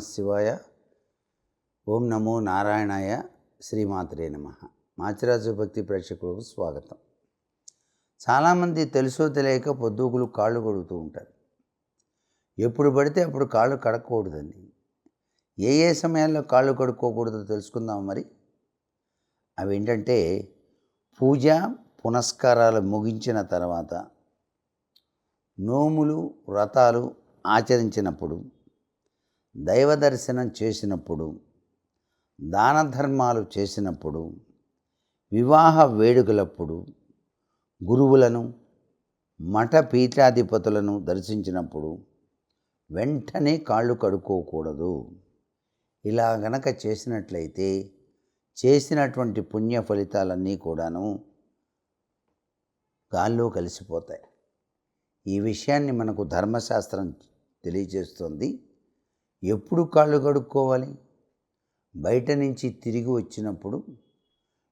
శివాయ ఓం నమో నారాయణాయ శ్రీమాత్రే నమ. మాచిరాజు భక్తి ప్రేక్షకులకు స్వాగతం. చాలామంది తెలుసో తెలియక పొద్దుగులు కాళ్ళు కడుగుతూ ఉంటారు. ఎప్పుడు పడితే అప్పుడు కాళ్ళు కడగకూడదండి ఏ ఏ సమయాల్లో కాళ్ళు కడుక్కోకూడదో తెలుసుకుందాం మరి. అవేంటంటే పూజ పునస్కారాలు ముగించిన తర్వాత నోములు వ్రతాలు ఆచరించినప్పుడు దైవ దర్శనం చేసినప్పుడు దాన ధర్మాలు చేసినప్పుడు వివాహ వేడుకలప్పుడు గురువులను మఠ పీఠాధిపతులను దర్శించినప్పుడు వెంటనే కాళ్ళు కడుక్కోకూడదు. ఇలా గనక చేసినట్లయితే చేసినటువంటి పుణ్య ఫలితాలన్నీ కూడాను గాల్లో కలిసిపోతాయి. ఈ విషయాన్ని మనకు ధర్మశాస్త్రం తెలియజేస్తుంది. ఎప్పుడు కాళ్ళు కడుక్కోవాలి? బయట నుంచి తిరిగి వచ్చినప్పుడు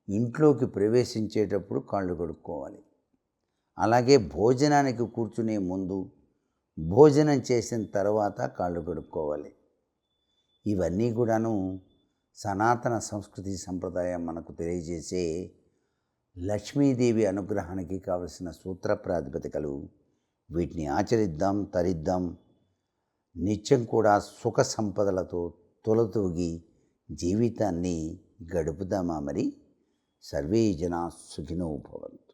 ఇంట్లోకి ప్రవేశించేటప్పుడు కాళ్ళు కడుక్కోవాలి. అలాగే భోజనానికి కూర్చునే ముందు భోజనం చేసిన తర్వాత కాళ్ళు కడుక్కోవాలి. ఇవన్నీ కూడాను సనాతన సంస్కృతి సంప్రదాయం మనకు తెలియజేసే లక్ష్మీదేవి అనుగ్రహానికి కావలసిన సూత్ర ప్రాతిపదికలు వీటిని ఆచరిద్దాం తరిద్దాం నిత్యం కూడా సుఖ సంపదలతో తొలతూగి జీవితాన్ని గడుపుదామా మరి? సర్వే జనా సుఖినో భవంతు.